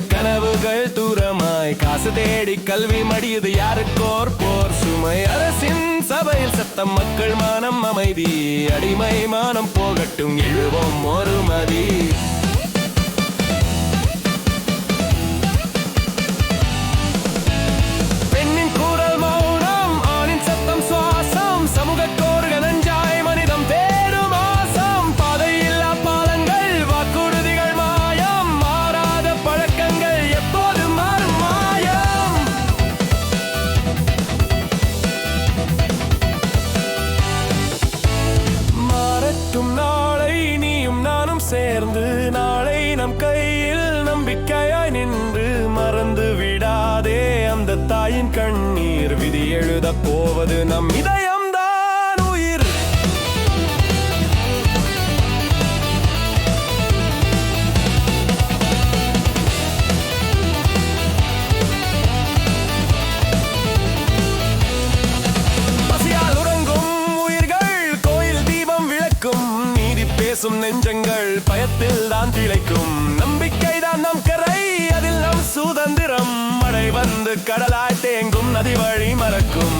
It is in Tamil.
குடும்பங்கள் தூரமாய் காசு தேடி கல்வி மடியுது யாருக்கோர் போர்? சுமை அரசின் சபையில் சத்தம் மக்கள் மானம் அமைதி. அடிமை மானம் போகட்டும் எழுவோம் ஒரு மதி சேர்ந்து நாளை நம் கையில் நம்பிக்கையாய் நின்று மறந்து விடாதே. அந்த தாயின் கண்ணீர் விதி எழுத போவது நம் இதயம்தான் பேசும் நெஞ்சங்கள் பயத்தில் தான் திளைக்கும். நம்பிக்கை தான் நம் கரை அதில் நம் சுதந்திரம். மழை வந்து கடலாய் தேங்கும் நதி வழி மறக்கும்.